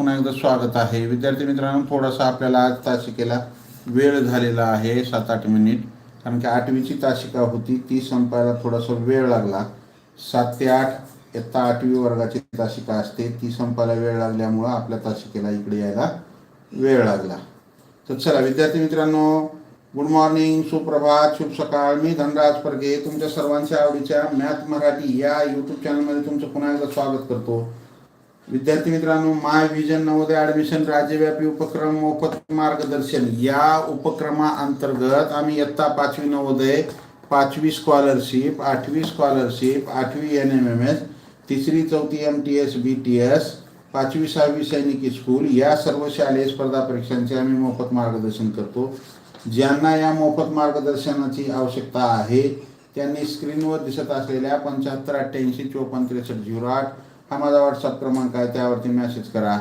पुन्हा एकदा स्वागत आहे. विद्यार्थी मित्रांनो थोडासा आपल्याला आज तासिकेला वेळ झालेला आहे सात आठ मिनिट. कारण की आठवीची तासिका होती ती संपायला थोडासा वेळ लागला. सात ते आठ इत्ता आठवी वर्गाची तासिका असते ती संपायला वेळ लागल्यामुळं आपल्या तासिकेला इकडे यायला वेळ लागला. तर चला विद्यार्थी मित्रांनो गुड मॉर्निंग सुप्रभात शुभ सकाळ. मी धनराज परगे तुमच्या सर्वांच्या आवडीच्या मॅथ मराठी या यूट्यूब चॅनलमध्ये तुमचं पुन्हा एकदा स्वागत करतो. विद्यार्थी मित्रांनो माय विजन नवोदय ॲडमिशन राज्यव्यापी उपक्रम मोफत मार्गदर्शन. या उपक्रमाअंतर्गत आम्ही इयत्ता पाचवी नवोदय पाचवी स्कॉलरशिप आठवी स्कॉलरशिप आठवी एन एम एम एस तिसरी चौथी M T S B T S पाचवी सहावी सैनिकी स्कूल या सर्व शालेय स्पर्धा परीक्षांचे आम्ही मोफत मार्गदर्शन करतो. ज्यांना या मोफत मार्गदर्शनाची आवश्यकता आहे त्यांनी स्क्रीनवर दिसत असलेल्या पंच्याहत्तर अठ्ठ्याऐंशी चोपन्न त्रेसष्ट झिरो आठ हा माझा व्हॉट्सअप क्रमांक आहे त्यावरती मेसेज करा.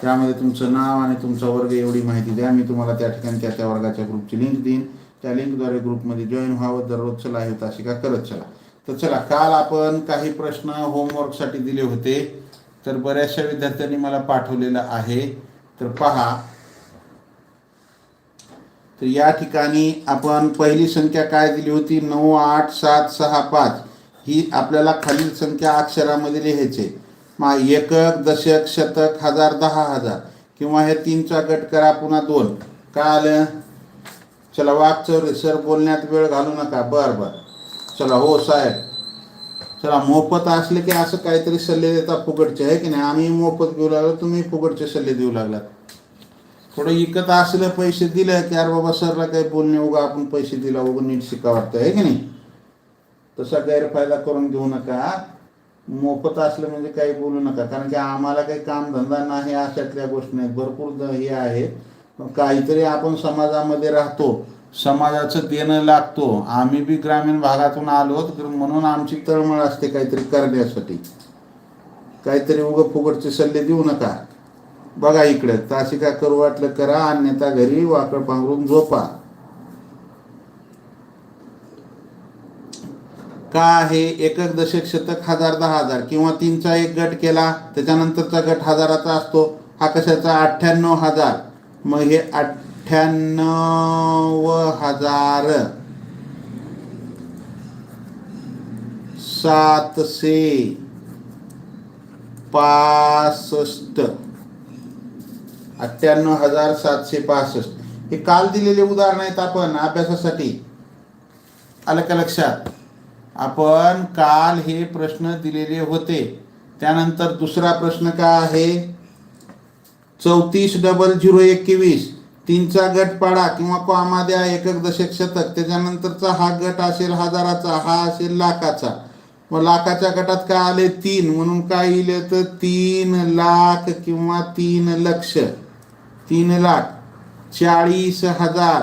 त्यामध्ये तुमचं नाव आणि तुमचा वर्ग एवढी माहिती द्या. मी तुम्हाला त्या ठिकाणी त्या त्या वर्गाच्या ग्रुपची लिंक देईन. त्या लिंकद्वारे ग्रुपमध्ये जॉईन व्हावं. दररोज चला हे तासिका करत चला. तर चला काल आपण काही प्रश्न होमवर्कसाठी दिले होते. तर बऱ्याचशा विद्यार्थ्यांनी मला पाठवलेलं आहे. तर पहा. तर या ठिकाणी आपण पहिली संख्या काय दिली होती? नऊ आठ सात सहा पाच. ही आपल्याला खालील संख्या अक्षरामध्ये लिहायचे मा एकक दशक शतक हजार दहा हजार. किंवा हे तीनचा गट करा पुन्हा दोन. काय आलं चला वागचं सर बोलण्यात वेळ घालू नका. बर बर. चला हो साहेब. चला मोफत असले की असं काहीतरी सल्ले देता फुकटचे आहे की नाही? आम्ही मोफत घेऊ लागलो तुम्ही फुकटचे सल्ले देऊ लागलात. थोडं इकत असलं पैसे दिले की अरे बाबा सरला काही बोलणे उगा आपण पैसे दिला उगा नीट शिका वाटतं आहे की नाही? तसा गैरफायदा करून घेऊ नका. मोफत असलं म्हणजे काही बोलू नका. कारण की आम्हाला काही काम धंदा नाही अशातल्या गोष्टी नाही. भरपूर हे आहे पण काहीतरी आपण समाजामध्ये राहतो. समाजाचं देणं लागतो. आम्ही बी ग्रामीण भागातून आलो म्हणून आमची तळमळ असते काहीतरी करण्यासाठी. काहीतरी उगं फुकटचे सल्ले देऊ नका. बघा इकडे. तासिका करू वाटलं करा. अन्यथा घरी वाकड पांघरून झोपा. का आहे? एकक दशक शतक हजार दहा हजार किंवा तीनचा एक गट केला त्याच्यानंतरचा गट हजाराचा असतो. हा कशाचा? अठ्ठ्याण्णव हजार. मग हे अठ्ठ्याण्णव हजार. सातशे पासष्ट. अठ्ठ्याण्णव हजार सातशे पासष्ट. हे काल दिलेले उदाहरण आहेत आपण अभ्यासासाठी. आलं का लक्षात? आपण काल हे प्रश्न दिलेले होते. त्यानंतर दुसरा प्रश्न काय आहे? चौतीस डबल झिरो एकवीस. तीनचा गट पाडा किंवा कॉमा द्या एकक दशक शतक. त्याच्यानंतरचा हा गट असेल हजाराचा हा असेल लाखाचा. व लाखाच्या गटात काय आले? तीन. म्हणून काय येईल तर तीन लाख किंवा तीन लक्ष. तीन लाख. चाळीस हजार.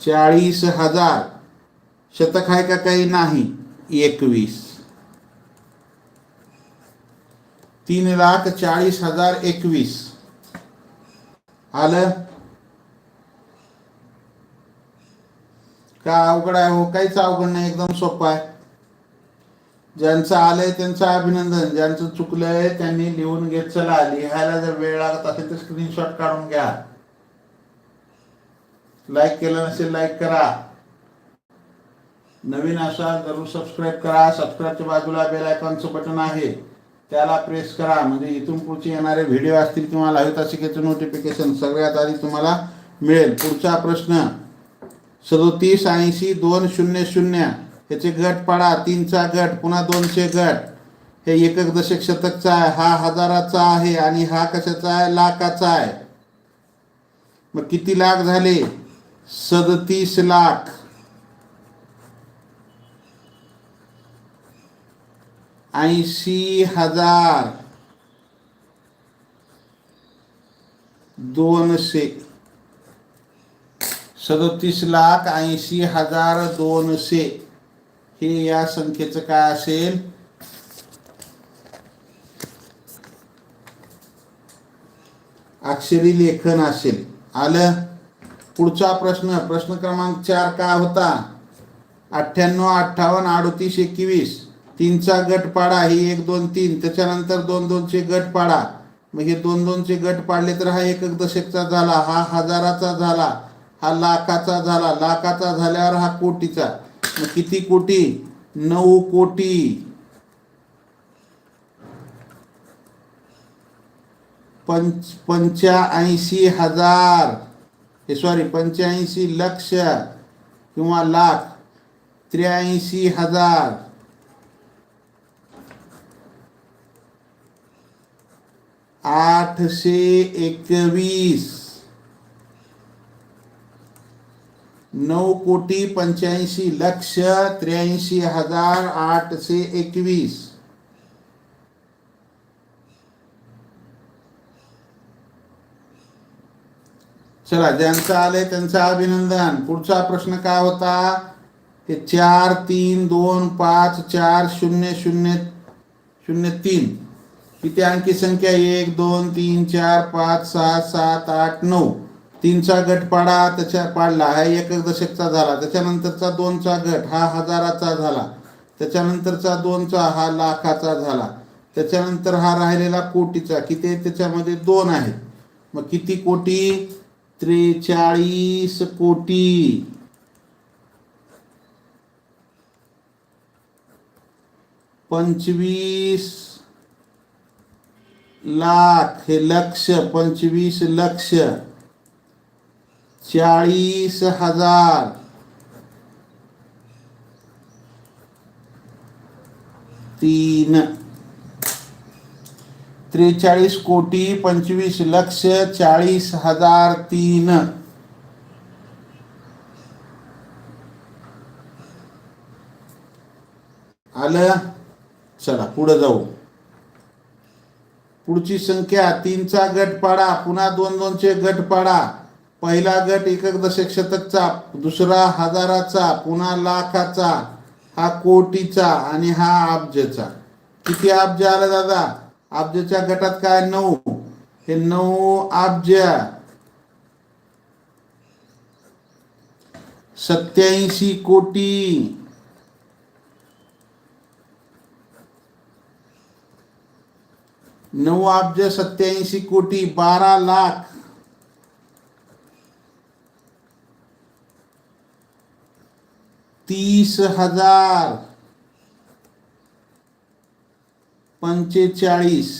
चाळीस हजार. शतक आहे का काही नाही? एकवीस. तीन लाख चाळीस हजार एकवीस. आलं? का अवघड आहे हो? काहीच अवघड नाही. एकदम सोपं आहे. ज्यांचं आलंय त्यांचं अभिनंदन. ज्यांचं चुकलंय त्यांनी लिहून घेत चला. लिहायला जर वेळ लागत असेल तर स्क्रीनशॉट काढून घ्या. लाईक केलं नसेल लाईक करा. नवीन असाल जरूर सबस्क्राईब करा. सबस्क्राईबच्या बाजूला बेल आयकॉनचं बटन आहे. त्याला प्रेस करा. म्हणजे इथून पुढचे येणारे व्हिडिओ असतील किंवा लाईव्ह तासिकेचं नोटिफिकेशन सगळ्यात आधी तुम्हाला मिळेल. पुढचा प्रश्न. सदोतीस ऐंशी दोन शून्य शून्य. याचे गट पाडा. तीनचा गट पुन्हा दोनशे गट. हे एकक दशक शतकचा आहे. हा हजाराचा आहे आणि हा कशाचा आहे? लाखाचा आहे. मग किती लाख झाले? सदतीस लाख. ऐंशी हजार. दोनशे. सदतीस लाख ऐंशी हजार दोनशे. हे या संख्येचं काय असेल? अक्षरी लेखन असेल. आलं? पुढचा प्रश्न प्रश्न क्रमांक चार काय होता? अठ्ठ्याण्णव अठ्ठावन्न अडतीस एकवीस. तीनचा गट पाडा ही एक दोन तीन. त्याच्यानंतर दोन दोनचे गट पाडा. मग हे दोन दोनचे गट पाडले तर हा एक दशकचा झाला हा हजाराचा झाला हा लाखाचा झाला. लाखाचा झाल्यावर हा कोटीचा. मग किती कोटी? नऊ कोटी. पंच पंच्याऐंशी हजार. सॉरी पंच्याऐंशी लक्ष, किंवा लाख, त्र्याऐंशी हज़ार. आठशे एकवीस. नऊ कोटी पंच्याऐंशी लक्ष, त्र्याऐंशी हज़ार आठशे एकवीस. चला ज्यांचं आले त्यांचं अभिनंदन. पुढचा प्रश्न काय होता? हे चार तीन दोन पाच चार शून्य शून्य शून्य तीन. किती अंकी संख्या? एक दोन तीन चार पाच सहा सात आठ नऊ. तीनचा गट पाडा त्याच्या पाडला. हा एक दशकचा झाला. त्याच्यानंतरचा दोनचा गट हा हजाराचा झाला. त्याच्यानंतरचा दोनचा हा लाखाचा झाला. त्याच्यानंतर हा राहिलेला कोटीचा. किती त्याच्यामध्ये दोन आहेत. मग किती कोटी? त्रेचाळीस कोटी. पंचवीस लाख हे लक्ष पंचवीस लक्ष. चाळीस हजार. तीन. त्रेचाळीस कोटी पंचवीस लक्ष चाळीस हजार तीन. आलं? चला पुढे जाऊ. पुढची संख्या तीनचा गट पाडा पुन्हा दोन दोनचे गट पाडा. पहिला गट एकक दशक शतकचा दुसरा हजाराचा पुन्हा लाखाचा. हा कोटीचा आणि हा अब्जचा. किती अब्ज आला दादा? अब्जच्या गटात काय? नऊ. हे नऊ अब्ज सत्याऐंशी कोटी. नऊ अब्ज सत्याऐंशी कोटी बारा लाख. तीस हजार. पंचेचाळीस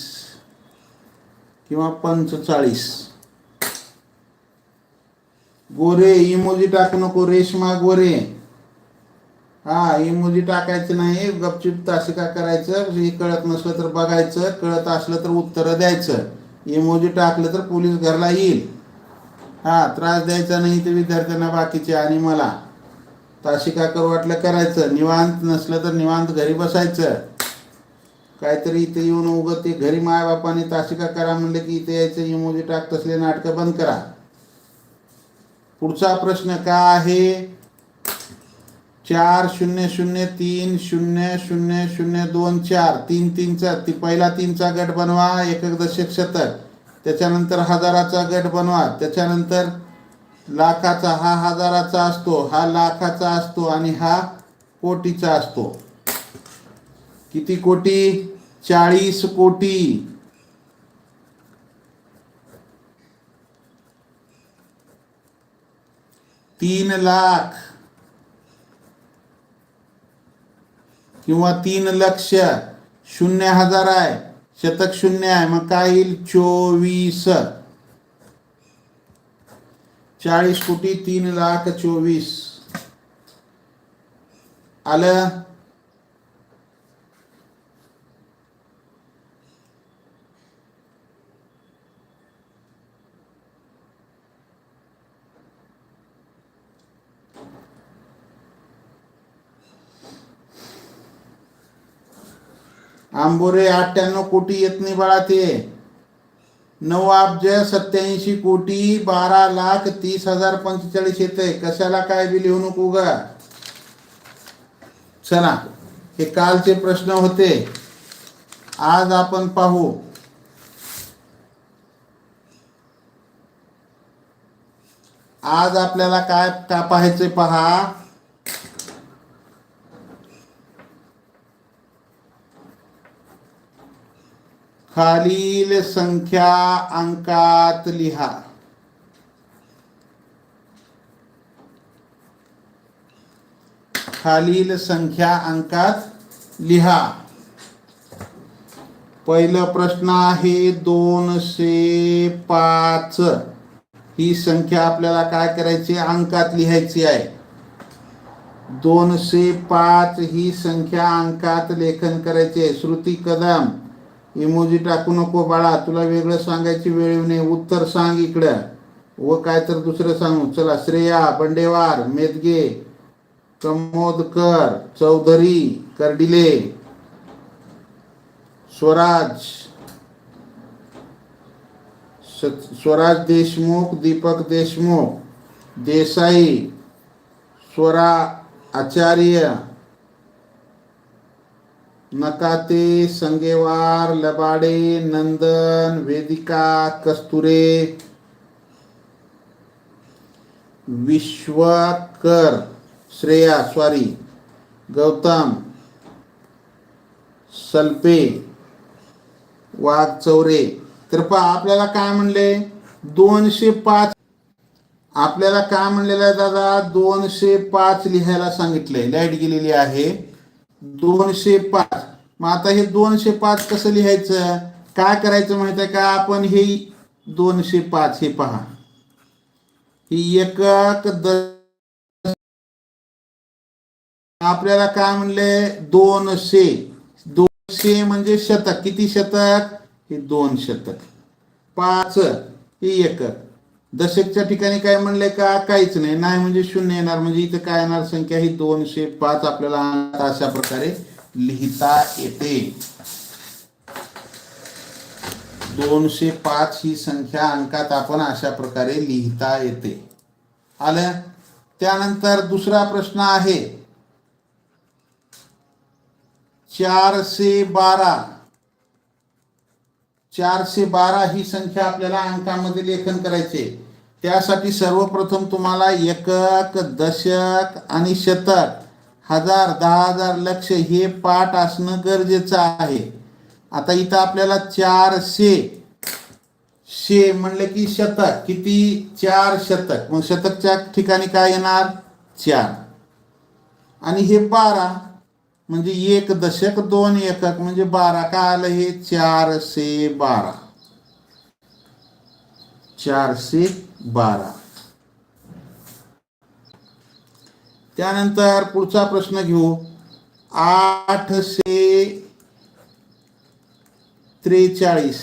किंवा पंचेचाळीस. गोरे इमोजी टाकू नको रेशमा गोरे. हा इमोजी टाकायचं नाही गपचिप तासिका करायचं हे कळत नसलं तर बघायचं कळत असलं तर उत्तरं द्यायचं. इमोजी टाकलं तर पोलीस घरला येईल. हा त्रास द्यायचा नाही ते विद्यार्थ्यांना बाकीचे आणि मला. तासिका करू वाटलं करायचं निवांत नसलं तर निवांत घरी बसायचं. काहीतरी इथे येऊन उगत ते घरी मायबापाने तासिका करा म्हणलं की इथे यायचं इमोजी टाक तसले नाटकं बंद करा. पुढचा प्रश्न काय आहे? चार शून्य शून्य तीन शून्य शून्य शून्य दोन चार. तीन तीनचा ती पहिला तीनचा गट बनवा एक दशक शतक. त्याच्यानंतर हजाराचा गट बनवा. त्याच्यानंतर लाखाचा हा हजाराचा असतो हा लाखाचा असतो आणि हा कोटीचा असतो. किती कोटी? चाळीस कोटी. तीन लाख. किंवा तीन लक्ष. शून्य हजार आहे. शतक शून्य आहे. मग काय येईल? चोवीस. चाळीस कोटी तीन लाख चोवीस. आलं? आंबोरे अठ्ठ्याण्णव कोटी येत नाही बाळा ते नऊ अब्ज सत्याऐंशी कोटी बारा लाख तीस हजार पंचेचाळीस येते कशाला काय बी लिहू नको ग चला हे कालचे प्रश्न होते. आज आपण पाहू. आज आपल्याला काय का पाहायचे पहा. खालील संख्या अंकात लिहा. खालील संख्या अंकात लिहा. पहिलं प्रश्न आहे दोनशे पाच. ही संख्या आपल्याला काय करायची? अंकात लिहायची आहे. दोनशे पाच ही संख्या अंकात लेखन करायचे आहे. श्रुती कदम इमोजी टाकू नको बाळा तुला वेगळं सांगायची वेळ येऊ नये. उत्तर सांग इकडं. व काय तर दुसरं सांगू. चला श्रेया बंडेवार मेदगे कमोदकर चौधरी कर्डिले स्वराज स्वराज देशमुख दीपक देशमुख देसाई स्वरा आचार्य नकाते संगेवार लबाडे नंदन वेदिका कस्तुरे. विश्वकर श्रेया स्वारी गौतम सल्पे वाघचौरे तर पहा आपल्याला काय म्हणले? दोनशे पाच. आपल्याला काय म्हणलेलं आहे दादा? दोनशे पाच लिहायला सांगितलंय. लाइट गेलेली आहे. दोनशे पाच. मग आता हे दोनशे पाच कसं लिहायचं? काय करायचं माहीत आहे का? आपण हे दोनशे पाच हे पहा. ही एकक द आपल्याला काय म्हणले? दोनशे. दोनशे म्हणजे शतक. किती शतक? हे दोन शतक. पाच हे एकक. दशकच्या ठिकाणी काय म्हणले का? काहीच नाही. नाही म्हणजे शून्य येणार. म्हणजे इथं काय येणार? संख्या ही दोनशे पाच आपल्याला अशा प्रकारे लिहिता येते. दोनशे पाच ही संख्या अंकात आपण अशा प्रकारे लिहिता येते. आलं? त्यानंतर दुसरा प्रश्न आहे. चारशे बारा. चारशे बारा ही संख्या आपल्याला अंकामध्ये लेखन करायचे. त्यासाठी सर्वप्रथम तुम्हाला एकक दशक आणि शतक हजार दहा हजार लक्ष हे पाठ असणं गरजेचं आहे. आता इथं आपल्याला चारशे शे म्हणलं की शतक. किती? चार शतक. मग शतकच्या ठिकाणी काय येणार? चार. आणि हे बारा म्हणजे एक दशक दोन एकक म्हणजे बारा काय आलं हे चारशे बारा. चारशे बारा. त्यानंतर पुढचा प्रश्न घेऊ. आठशे त्रेचाळीस.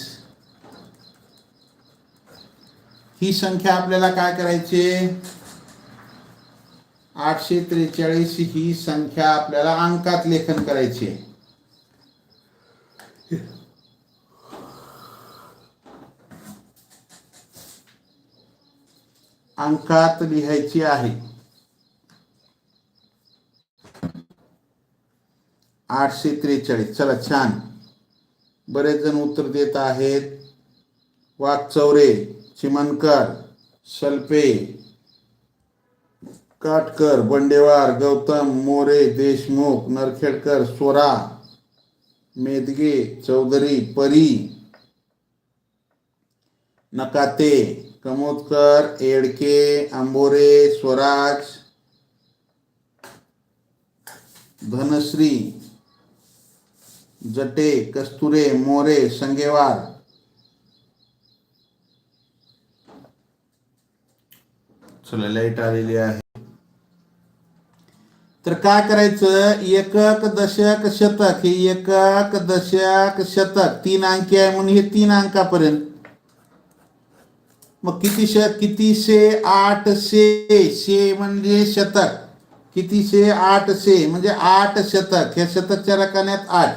ही संख्या आपल्याला काय करायची? आठशे त्रेचाळीस ही संख्या आपल्याला अंकात लेखन करायची आहे. अंकात लिहायची आहे. आठशे त्रेचाळीस. चला छान. बरेच जण उत्तर देत आहेत. वाघचौरे चिमनकर शल्पे. काटकर, बंडेवार, गौतम, मोरे, देशमुख, नरखेडकर स्वरा मेदगे, चौधरी, परी, नकाते, कमोदकर, एडके, आंबोरे, स्वराज, धनश्री, जटे, कस्तुरे, मोरे, संगेवार, चला, लाईट आलेली आहे. तर काय करायचं? एकक दशक शतक. हे एकक दशक शतक. तीन अंकी आहे म्हणून हे तीन अंकापर्यंत. मग किती श कितीशे आठशे शे. म्हणजे शतक. कितीशे आठशे म्हणजे आठ शतक. ह्या शतकच्या रकान्यात आठ.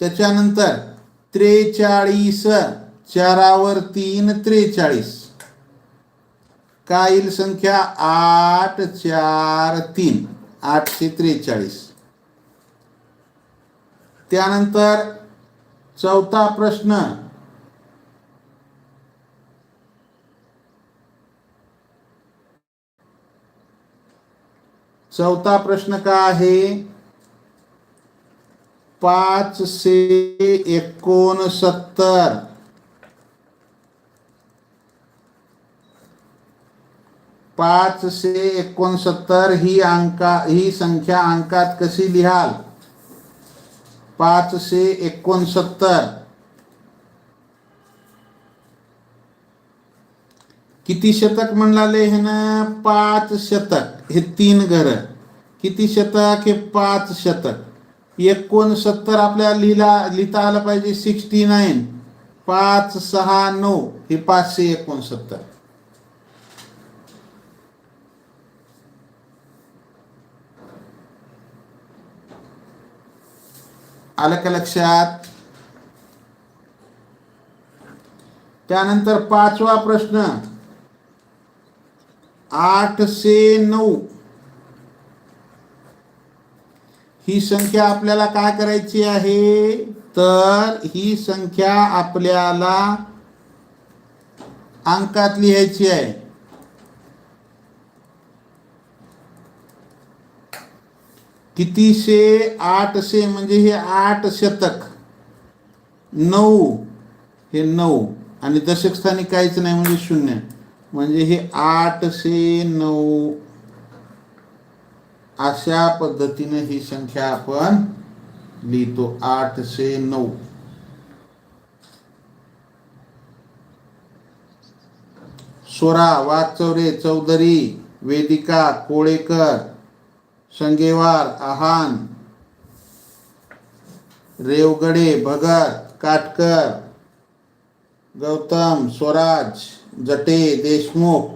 त्याच्यानंतर त्रेचाळीस. चारावर तीन त्रेचाळीस. काय येईल संख्या? आठ चार तीन. आठशे त्रेचाळीस. त्यानंतर चौथा प्रश्न. चौथा प्रश्न काय आहे? पाचशे एकोणसत्तर. पाचशे एकोणसत्तर ही अंका, ही संख्या अंकात कशी लिहाल? पाचशे एकोणसत्तर किती शतक म्हणाले हे ना पाच शतक, हे तीन घर. किती शतक? हे पाच शतक. एकोणसत्तर आपल्याला लिहिला लिहिता आलं पाहिजे, सिक्स्टी नाईन. पाच सहा नऊ, हे पाचशे एकोणसत्तर. आलं का लक्षात? त्यानंतर पाचवा प्रश्न. आठशे नऊ. ही संख्या आपल्याला काय करायची आहे? तर ही संख्या आपल्याला अंकात लिहायची आहे. कितीशे आठशे म्हणजे हे आठ शतक. नऊ. हे नऊ. आणि दशकस्थानी काहीच नाही म्हणजे शून्य. म्हणजे हे आठशे नऊ. अशा पद्धतीने ही संख्या आपण लिहितो. आठशे नऊ. सोरा वागचौरे चौधरी वेदिका कोळेकर शंगेवार आहान रेवगडे भगत काटकर गौतम स्वराज जटे देशमुख.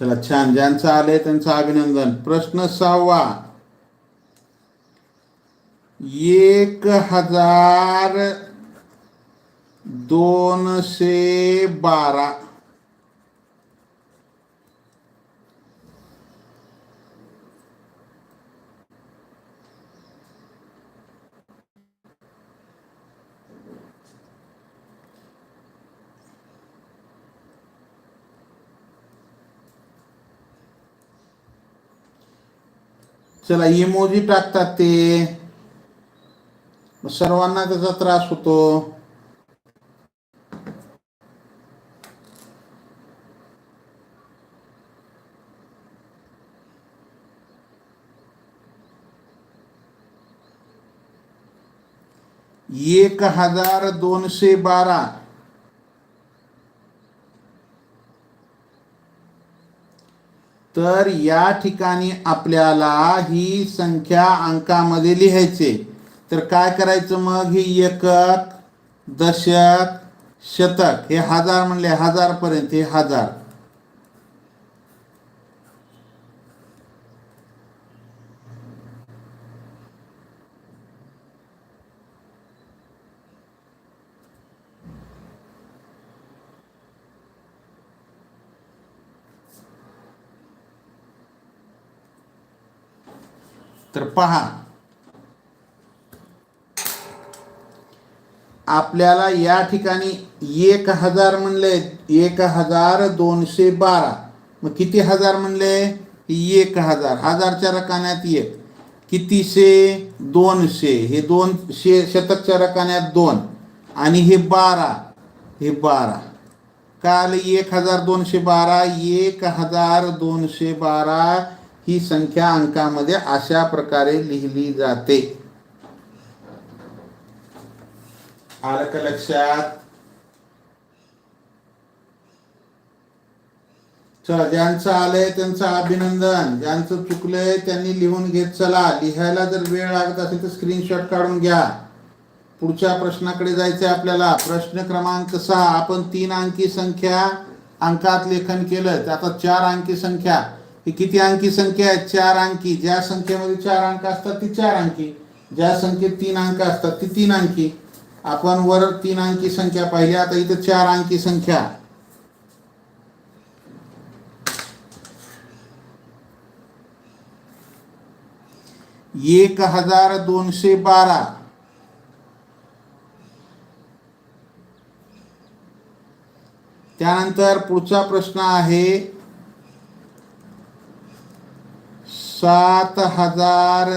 चला छान. ज्यांचं आले त्यांचं अभिनंदन. प्रश्न सहावा. एक हजार दोनशे बारा. चला इमोजी टाकतात ते. सर्वांना त्रास होतो. एक हज़ार दोनशे बारा. तर या ठिकाणी आपल्याला ही संख्या अंकामध्ये लिहायचे. तर काय करायचं मग? ही एकक दशक शतक. हे हजार म्हणले हजारपर्यंत हे हजार. तर पहा. आपल्याला या ठिकाणी एक हजार म्हणले एक हजार दोनशे बारा. मग किती हजार म्हणले? एक हजार. हजारच्या रकान्यात एक. कितीशे? दोनशे. हे दोनशे शतकच्या रकान्यात दोन. आणि हे बारा. हे बारा. काल एक हजार दोनशे बारा एक हजार दोनशे बारा ही संख्या अंकामध्ये अशा प्रकारे लिहिली जाते. आलं का लक्षात. चला ज्यांचं आलंय त्यांचं अभिनंदन. ज्यांचं चुकलंय त्यांनी लिहून घेत चला. लिहायला जर वेळ लागत असेल तर स्क्रीनशॉट काढून घ्या. पुढच्या प्रश्नाकडे जायचंय आपल्याला. प्रश्न क्रमांक सहा. आपण तीन अंकी संख्या अंकात लेखन केलं आता चार अंकी संख्या. ही किती अंकी संख्या आहे चार अंकी. ज्या संख्येमध्ये चार अंक असतात ती चार अंकी. ज्या संख्येत तीन अंक असतात ती तीन अंकी. आपण वर तीन अंकी संख्या पाहिली आता इथं चार अंकी संख्या. एक हजार दोनशे बारा. त्यानंतर पुढचा प्रश्न आहे सात हज़ार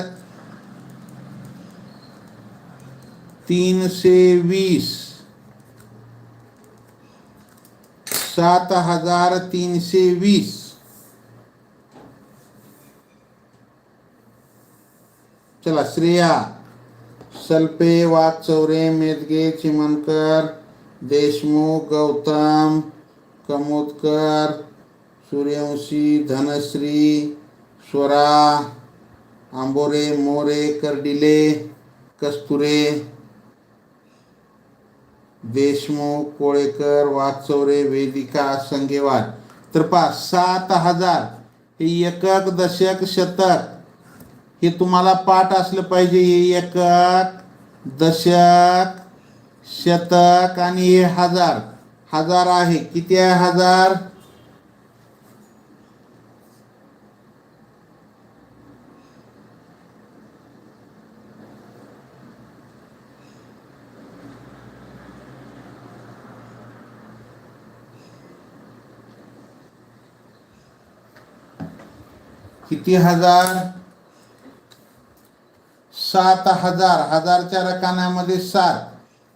तीनशे वीस सात हज़ार तीनशे वीस चला, श्रेया, सल्पे वाघचौरे मेदगे, चिमनकर, देशमुख, गौतम, कमोदकर, सूर्यवंशी, धनश्री स्वरा आंबोरे मोरे कर्डिले कस्तुरे देशमुख कोळेकर वाघचौरे वेदिका संगेवार. तर पहा सात हजार हे एकक दशक शतक. हे तुम्हाला पाठ असलं पाहिजे हे एकक दशक शतक आणि हे हजार. हजार आहे. किती आहे हजार? किती हजार? सात हजार. हजारच्या रकान्यामध्ये सात.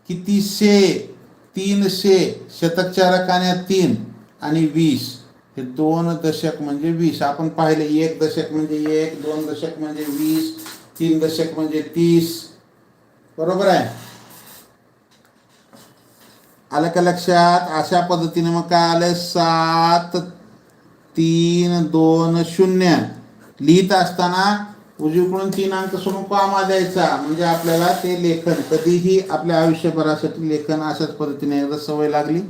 किती शे? तीनशे शतकच्या रकान्या तीन आणि वीस. हे दोन दशक म्हणजे वीस. आपण पाहिले एक दशक म्हणजे एक दोन दशक म्हणजे वीस तीन दशक म्हणजे तीस. बरोबर आहे? आलं का लक्षात? अशा पद्धतीने मग काय आलं? सात तीन दोन शून्य. लिहित असताना उजवीकडून तीन अंक सोडून कॉमा द्यायचा. म्हणजे आपल्याला ते लेखन कधीही आपल्या आयुष्यभरासाठी लेखन अशाच पद्धतीने एकदा सवय लागली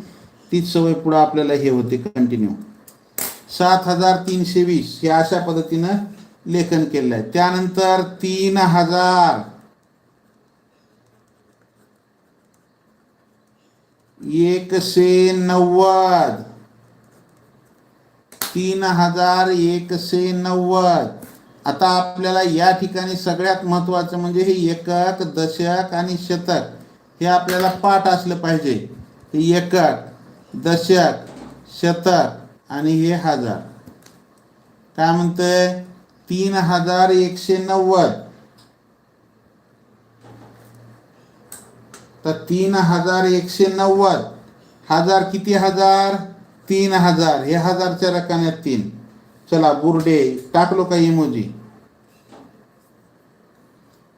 तीच सवय पुढे आपल्याला हे होते कंटिन्यू सात हजार तीनशे वीस हे अशा पद्धतीनं लेखन केलेलं आहे. त्यानंतर तीन हजार एकशे नव्वद. तीन हजार एकशे नव्वद. आता आपल्याला या ठिकाणी सगळ्यात महत्त्वाचं म्हणजे हे एकक दशक आणि शतक हे आपल्याला पाठ असलं पाहिजे. हे एकक दशक शतक आणि हे हजार. काय म्हणतंय? तीन हजार एकशे नव्वद. तर तीन हजार एकशे नव्वद. हजार किती हजार? तीन हजार हे हजारच्या रकान्यात तीन. चला बुरडे टाकलो का इमोजी?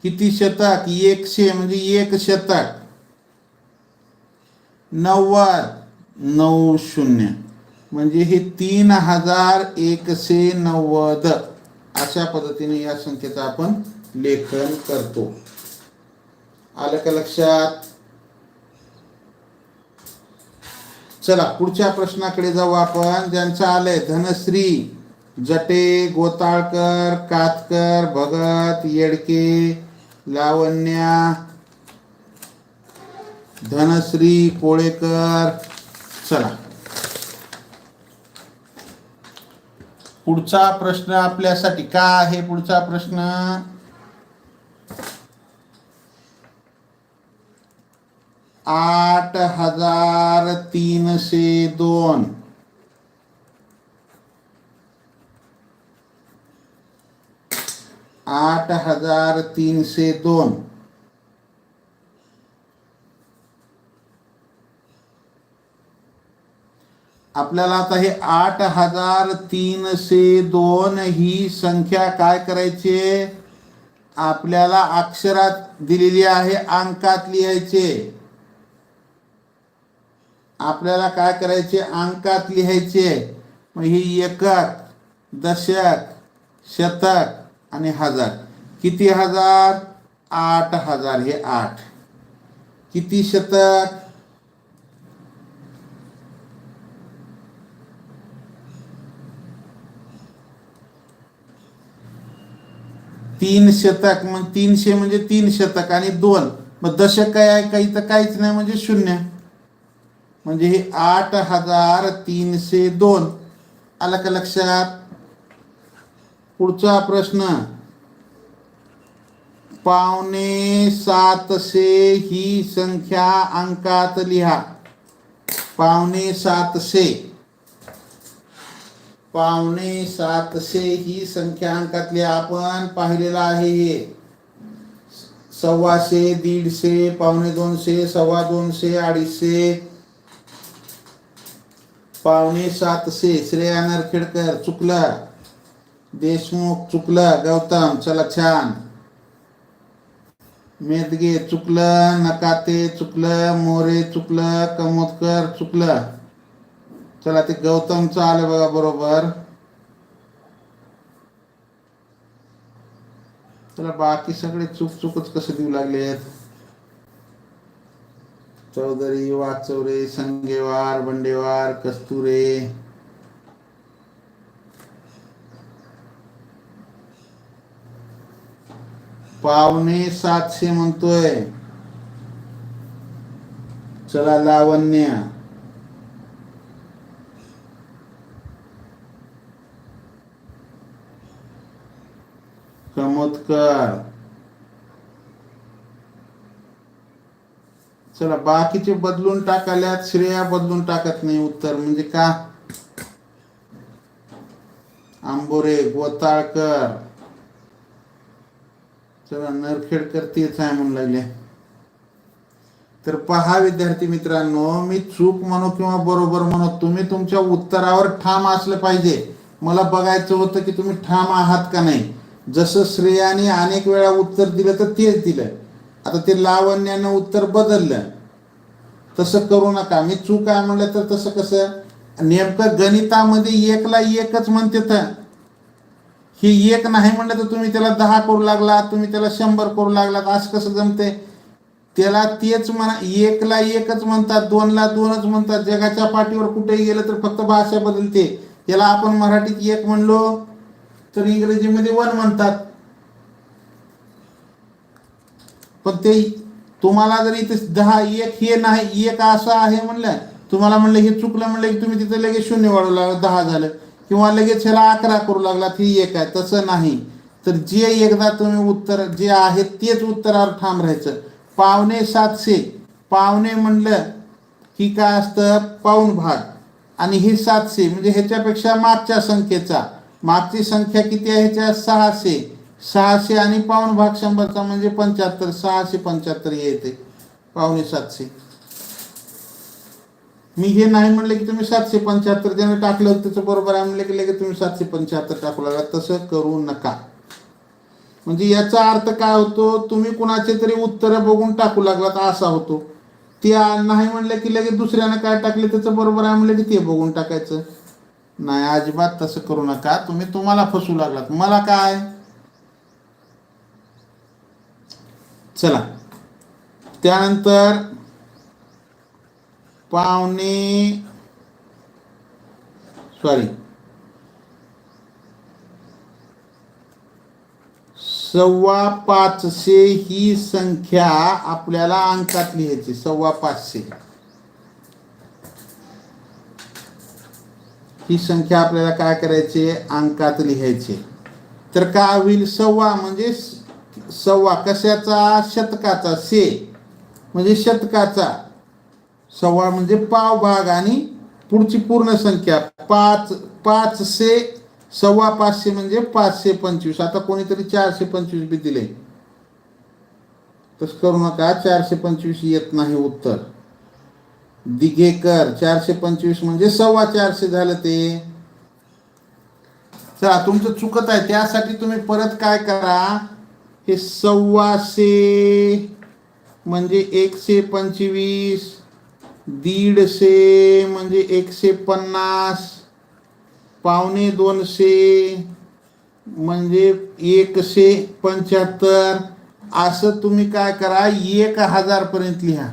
किती शतक? एकशे म्हणजे एक शतक. नव्वद नऊ शून्य. म्हणजे हे तीन हजार एकशे नव्वद. अशा पद्धतीने या संख्येचं आपण लेखन करतो. आलं का लक्षात? चला पुढच्या प्रश्नाकडे जाऊ आपण. ज्यांचं आलंय धनश्री जटे गोताळकर कातकर भगत येडके लावण्या धनश्री पोळेकर चला. पुढचा प्रश्न आपल्यासाठी का आहे पुढचा प्रश्न? आठ हजार तीनशे दोन. आठ हजार तीनशे दोन. आपल्याला आता हे आठ हजार तीनशे दोन ही संख्या काय करायची? आपल्याला अक्षरात दिलेली आहे अंकात लिहायचे. आपल्याला काय करायचे? अंकात लिहायचे. मग ही एकक दशक शतक आणि हजार. किती हजार? आठ हजार. हे आठ. किती शतक? तीन शतक. मग तीनशे म्हणजे तीन शतक आणि दोन. मग दशक काय आहे? काही तर काहीच नाही म्हणजे शून्य. म्हणजे आठ हज़ार तीनशे दोन आलं का लक्षात पुढचा प्रश्न। पावणे सातशे ही संख्या अंकात लिहा। पावणे सातशे पावणे सातशे ही संख्या अंकातली आपण पाहिलेलं आहे हे. सव्वाशे, दीडशे, पावणे दोनशे, सव्वा दोनशे, अडीचशे पावणे सातशे श्रेया नरखेडकर चुकलं. देशमुख चुकलं. गौतम चला छान. मेदगे चुकलं. नकाते चुकलं. मोरे चुकलं. कमोदकर चुकलं. चला ते गौतमचं आलं बघा बरोबर. चला बाकी सगळे चुक चुकच कसं देऊ लागलेत? चौधरी वाचवरे संगेवार बंडेवार कस्तुरे. पावणे सातशे म्हणतोय. चला लावण्य. कमोदकर चला बाकीचे बदलून टाकाल्यात श्रेया बदलून टाकत नाही उत्तर म्हणजे का? आंबोरे गोताळकर. चला नरखेडकर तेच आहे म्हणू लागले. तर पहा विद्यार्थी मित्रांनो मी चूक म्हणू किंवा बरोबर म्हणू तुम्ही तुमच्या उत्तरावर ठाम असलं पाहिजे. मला बघायचं होतं की तुम्ही ठाम आहात का नाही. जसं श्रेयाने अनेक वेळा उत्तर दिलं तर तेच दिलं. आता ते लावण्यानं उत्तर बदललं. तसं करू नका. मी चूक आहे म्हणलं तर तसं कसं? नेमकं गणितामध्ये एकला एकच म्हणते तर. ही एक नाही म्हणलं तर तुम्ही त्याला दहा करू लागला तुम्ही त्याला शंभर करू लागला असं कसं जमते त्याला तेच म्हणा एकला एकच म्हणतात दोनला दोनच म्हणतात. जगाच्या पाठीवर कुठेही गेलं तर फक्त भाषा बदलते. त्याला आपण मराठीत एक म्हणलो तर इंग्रजीमध्ये वन म्हणतात. पण ते तुम्हाला जर इथे दहा एक हे नाही एक असं आहे म्हणलं तुम्हाला म्हणलं हे चुकलं म्हणलं की तुम्ही तिथं लगेच शून्य वाढवू लागला दहा झालं. किंवा लगेच ह्याला अकरा करू लागला ही एक आहे तसं नाही. तर जे एकदा तुम्ही उत्तर जे आहे तेच उत्तरावर ठाम राहायचं. पावणे सातशे. पावणे म्हणलं की काय असतं? पाऊण भाग. आणि ही सातशे म्हणजे ह्याच्यापेक्षा मागच्या संख्येचा. मागची संख्या किती आहे? ह्याच्या सहाशे. सहाशे आणि पाऊन भाग शंभरचा म्हणजे पंच्याहत्तर सहाशे पंच्याहत्तर येते. पावणे सातशे. मी हे नाही म्हणलं की तुम्ही सातशे पंच्याहत्तर त्यानं टाकलं त्याचं बरोबर आहे. म्हणलं की लगेच तुम्ही सातशे पंच्याहत्तर टाकू लागला. तसं करू नका. म्हणजे याचा अर्थ काय होतो? तुम्ही कुणाचे तरी उत्तर बघून टाकू लागलात असा होतो. त्या नाही म्हणलं की लगेच दुसऱ्यानं काय टाकले त्याचं बरोबर आहे. म्हणलं की ते बघून टाकायचं. नाही अजिबात तसं करू नका. तुम्ही तुम्हाला फसू लागलात. मला काय? चला. त्यानंतर पावणे सॉरी सव्वा पाचशे ही संख्या आपल्याला अंकात लिहायची सव्वा पाचशे. ही संख्या आपल्याला काय करायची अंकात लिहायची तर काय होईल? सव्वा म्हणजे सव्वा कशाचा? शतकाचा. से. म्हणजे शतकाचा. सव्वा म्हणजे पाव भाग आणि पुढची पूर्ण संख्या. पाच पाच से सव्वा पाचशे म्हणजे पाचशे पंचवीस. आता कोणीतरी चारशे पंचवीस बी दिले. तसं करू नका. चारशे पंचवीस येत नाही उत्तर. दिघेकर चारशे पंचवीस म्हणजे सव्वा चारशे झालं ते. चला तुमचं चुकत आहे. त्यासाठी तुम्ही परत काय करा? हे सव्वाशे म्हणजे एकशे पंचवीस दीडशे म्हणजे एकशे पन्नास पावणे दोनशे म्हणजे एकशे पंच्याहत्तर. असं तुम्ही काय करा एक हजारपर्यंत लिहा.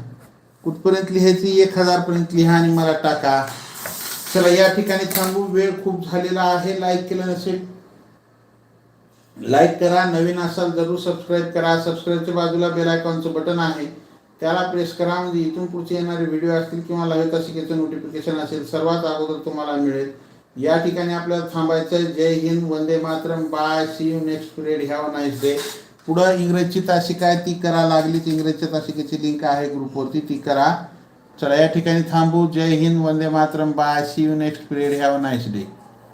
कुठपर्यंत लिहायची? एक हजारपर्यंत लिहा आणि मला टाका. चला या ठिकाणी थांबू. वेळ खूप झालेला आहे. लाईक केलं नसेल लाईक करा नवीन असाल जरूर सबस्क्राईब करा. सबस्क्राईबच्या बाजूला बेल आयकॉनचं बटन आहे. त्याला प्रेस करा म्हणजे इथून पुढचे येणारे व्हिडिओ असतील किंवा लाईव्ह तासिकेचं नोटिफिकेशन असेल सर्वात अगोदर तुम्हाला मिळेल. या ठिकाणी आपल्याला थांबायचं आहे जय हिंद वंदे Mataram. Bye see you next period have nice day पुढं इंग्रजची तासिका आहे ती करा लागलीच इंग्रजच्या तासिकेची लिंक आहे ग्रुपवरती ती करा. चला या ठिकाणी थांबू. जय हिंद वंदे Mataram. Bye see you next period have nice day